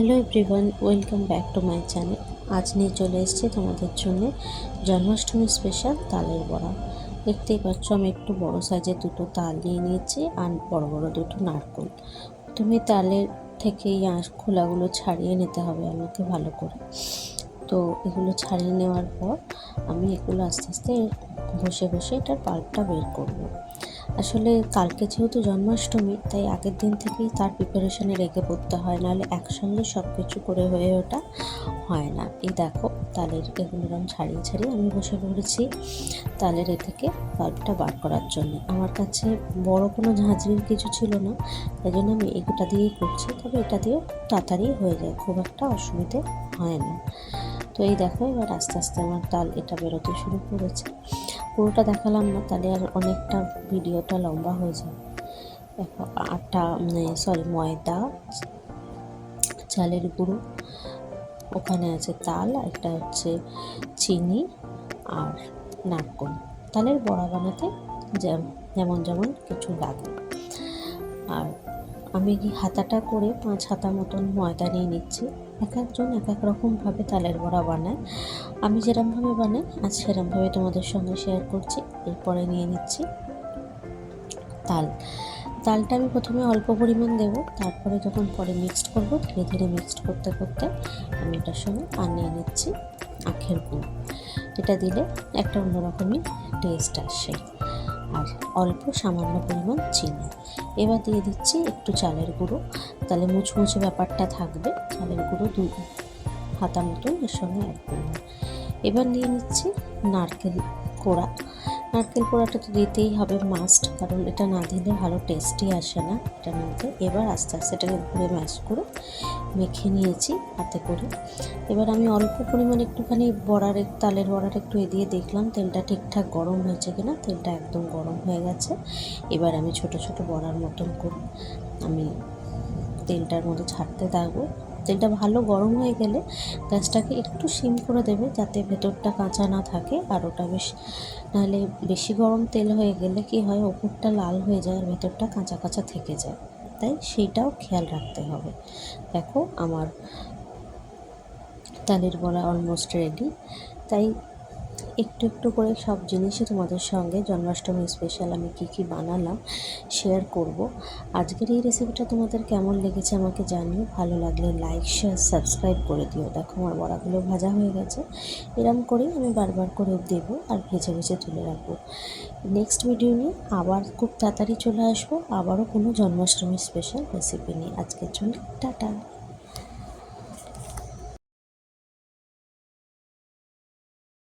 Hello everyone, welcome back to my channel. আজ নিয়ে চলে এসেছি তোমাদের জন্য জন্মাষ্টমী স্পেশাল তালের বড়া। দেখতেই পাচ্ছ, আমি একটু বড় সাইজের দুটো তাল নিয়ে নিয়েছি আর বড় বড় দুটো নারকোল। তুমি তালের থেকে এই খোলাগুলো ছাড়িয়ে নিতে হবে আমাকে ভালো করে। তো এগুলো ছাড়িয়ে নেওয়ার পর আমি এগুলো আস্তে আস্তে বসে বসে এটার পাল্পটা বের করব। আসলে কালকে যেহেতু জন্মাষ্টমী, তাই আগের দিন থেকেই তার প্রিপারেশনে রেখে পড়তে হয়, নাহলে একসঙ্গে সব কিছু করে হয়ে ওটা হয় না। এই দেখো, তালের এগুলো রং ছাড়িয়ে ছাড়িয়ে আমি বসে পড়েছি তালের এ থেকে বাল্বটা বার করার জন্য। আমার কাছে বড় কোনো ঝাঁঝরির কিছু ছিল না, তাই জন্য আমি এগুটা দিয়েই করছি, তবে এটা দিয়েও তাড়াতাড়ি হয়ে যায়, খুব একটা অসুবিধে হয় না। তো এই দেখো, এবার আস্তে আস্তে আমার তাল এটা বেরোতে শুরু করেছে। পুরোটা দেখালাম না, তাহলে আর অনেকটা ভিডিওটা লম্বা হয়ে যায় দেখো, আটা সরি ময়দা, চালের গুঁড়ো, ওখানে আছে তাল, একটা হচ্ছে চিনি আর নারকোল। তালের বড়া বানাতে যেমন যেমন কিছু লাগে। আর আমি হাতাটা করে পাঁচ হাতা মতন ময়দা নিয়ে নিচ্ছি? এক একজন এক এক রকমভাবে তালের বড়া বানায়। আমি যেরমভাবে বানাই, আজ সেরমভাবে তোমাদের সঙ্গে শেয়ার করছি। এরপরে নিয়ে নিচ্ছি তাল। তালটা আমি প্রথমে অল্প পরিমাণ দেব, তারপরে যখন পরে মিক্সড করব, ধীরে ধীরে মিক্সড করতে করতে আমি এটার সঙ্গে বানিয়ে নিচ্ছি আখের গুঁড়ো। এটা দিলে একটা অন্যরকমই টেস্ট আসে। আর অল্প সামান্য পরিমাণ চিনি। এবার দিয়ে দিচ্ছি একটু চালের গুঁড়ো। তাহলে মুচমুচে ব্যাপারটা থাকবে। চালের গুঁড়ো দু হাতা মতন এর সঙ্গে অ্যাড করলাম এবার নিয়ে নিচ্ছি নারকেল কোড়া। নারকেল পোড়াটা তো দিতেই হবে মাস্ট কারণ এটা না দিলে ভালো টেস্টই আসে না এটার মধ্যে। এবার আস্তে আস্তে এটাকে ঘুরে ম্যাশ করে মেখে নিয়েছি হাতে করে। এবার আমি অল্প পরিমাণে একটুখানি বড়ার তালের বড়ার একটু এদিয়ে দেখলাম, তেলটা ঠিকঠাক গরম হয়েছে কিনা, তেলটা একদম গরম হয়ে গেছে। এবার আমি ছোট ছোট বড়ার মতন করে আমি তেলটার মধ্যে ছাড়তে থাকব। তেলটা ভালো গরম হয়ে গেলে গ্যাসটাকে একটু সিম করে দেবে যাতে ভেতরটা কাঁচা না থাকে আর ওটা বেশ, নাহলে বেশি গরম তেল হয়ে গেলে কি হয়, ওপরটা লাল হয়ে যায় আর ভেতরটা কাঁচা কাঁচা থেকে যায়। তাই সেইটাও খেয়াল রাখতে হবে। দেখো আমার তালের বড়া অলমোস্ট রেডি তাই একটু একটু করে সব জিনিসই তোমাদের সঙ্গে জন্মাষ্টমী স্পেশাল আমি কী কী বানালাম শেয়ার করব। আজকের এই রেসিপিটা তোমাদের কেমন লেগেছে আমাকে জানিও। ভালো লাগলে লাইক শেয়ার সাবস্ক্রাইব করে দিও। দেখো আমার বড়াগুলো ভাজা হয়ে গেছে। এরম করেই আমি বারবার করে দেবো আর ভেজে ভেজে তুলে রাখব। নেক্সট ভিডিও নিয়ে আবার খুব তাড়াতাড়ি চলে আসব। আবারও কোনো জন্মাষ্টমী স্পেশাল রেসিপি নিয়ে। আজকের জন্য টাটা।